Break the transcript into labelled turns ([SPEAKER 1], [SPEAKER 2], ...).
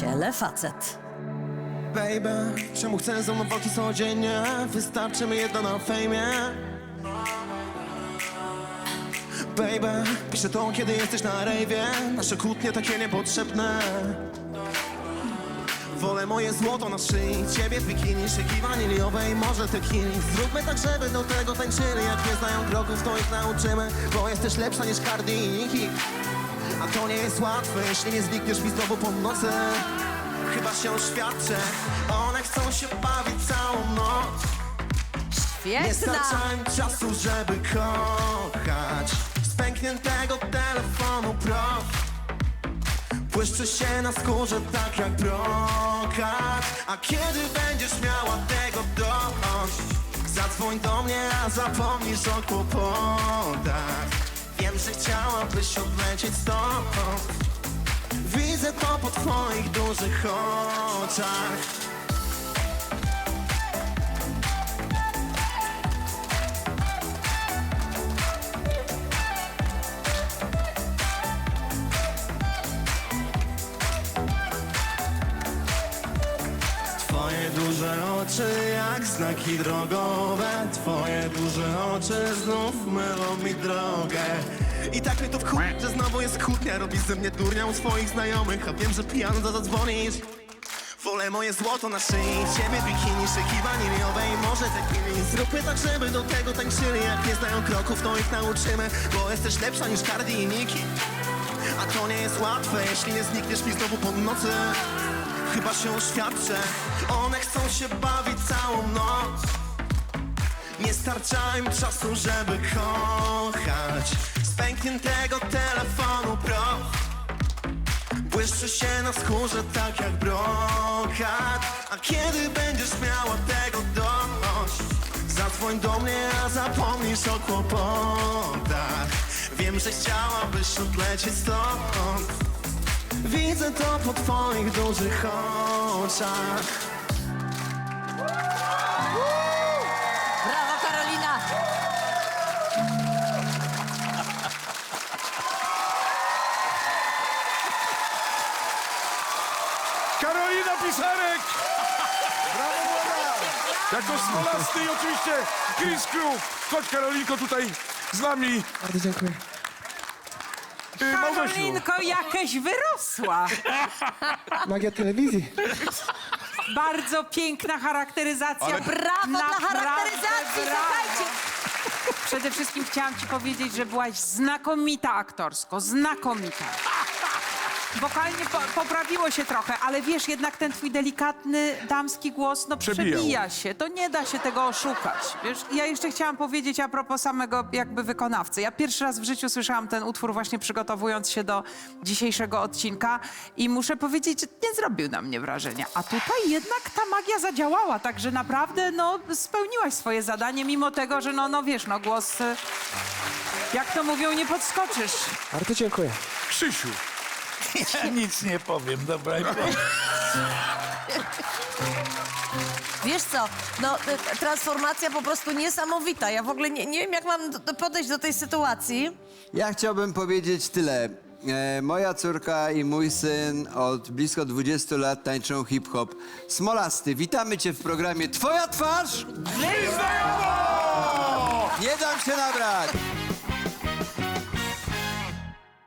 [SPEAKER 1] ciele facet.
[SPEAKER 2] Baby, czemu chcesz ze mną walki codziennie? Wystarczy mi jedno na fejmie. Baby, piszę to kiedy jesteś na rejwie. Nasze kłótnie takie niepotrzebne. Wolę moje złoto na szyi. Ciebie w bikini, szyki waniliowej Może tekili Zróbmy tak, żeby do tego tańczyli. Jak nie znają kroków, to ich nauczymy. Bo jesteś lepsza niż Cardi i Nicki A to nie jest łatwe, jeśli nie znikniesz mi znowu po nocy Chyba się oświadczę One chcą się bawić całą noc. Nie
[SPEAKER 1] Świetna!
[SPEAKER 2] starczałem czasu, żeby kochać. Z pękniętego telefonu proch Błyszczy się na skórze tak jak brokat. A kiedy będziesz miała tego dość Zadzwoń do mnie, a zapomnisz o kłopotach Wiem, że chciałabyś odlecieć stąd Widzę to po twoich dużych oczach Twoje duże oczy jak znaki drogowe. Twoje duże oczy znów mylą mi drogę. I tak mnie to wkur... że znowu jest kłótnia. Robisz ze mnie durnia u swoich znajomych A wiem, że pijany to zadzwonisz. Wolę moje złoto na szyi Ciebie bikini, szyki waniliowej Może tequili Zróbmy tak, żeby do tego tańczyli. Jak nie znają kroków, to ich nauczymy Bo jesteś lepsza niż Cardi i Nicki. A to nie jest łatwe, jeśli nie znikniesz mi znowu po nocy Chyba się oświadczę. One chcą się bawić całą noc. Nie starcza im czasu, żeby kochać. Z pękniętego telefonu proch. Błyszczy się na skórze tak jak brokat. A kiedy będziesz miała tego dość? Zadzwoń do mnie, a zapomnisz o kłopotach. Wiem, że chciałabyś odlecieć stąd Widzę to po twoich dużych oczach
[SPEAKER 1] Brawo, Karolina!
[SPEAKER 3] Karolina Pisarek! Brawo, młoda! Jako Smolasty i oczywiście Chris Crew. Chodź Karolinko tutaj z nami.
[SPEAKER 2] Bardzo dziękuję
[SPEAKER 3] Małgosiu.
[SPEAKER 4] Karolinko, jakaś wyrosła.
[SPEAKER 2] Magia telewizji
[SPEAKER 4] Bardzo piękna charakteryzacja.
[SPEAKER 3] Ale-
[SPEAKER 1] Brawo dla charakteryzacji,
[SPEAKER 4] brawo.
[SPEAKER 1] słuchajcie!
[SPEAKER 4] Przede wszystkim chciałam ci powiedzieć, że byłaś znakomita aktorsko, znakomita. Wokalnie po, poprawiło się trochę, ale wiesz, jednak ten twój delikatny damski głos, no
[SPEAKER 3] Przebijał.
[SPEAKER 4] przebija się. To nie da się tego oszukać. Wiesz, ja jeszcze chciałam powiedzieć a propos samego jakby wykonawcy. Ja pierwszy raz w życiu słyszałam ten utwór właśnie przygotowując się do dzisiejszego odcinka i muszę powiedzieć, nie zrobił na mnie wrażenia. A tutaj jednak ta magia zadziałała, także naprawdę no spełniłaś swoje zadanie, mimo tego, że no, no wiesz, no głos, y, jak to mówią, nie podskoczysz.
[SPEAKER 2] Bardzo dziękuję
[SPEAKER 3] Krzysiu.
[SPEAKER 5] Ja nic nie powiem, dobra?
[SPEAKER 1] Wiesz co, no y, transformacja po prostu niesamowita. Ja w ogóle nie, nie wiem, jak mam do- podejść do tej sytuacji.
[SPEAKER 6] Ja chciałbym powiedzieć tyle. E, moja córka i mój syn od blisko 20 lat tańczą hip-hop. Smolasty, witamy cię w programie Twoja twarz! Nie dam się nabrać!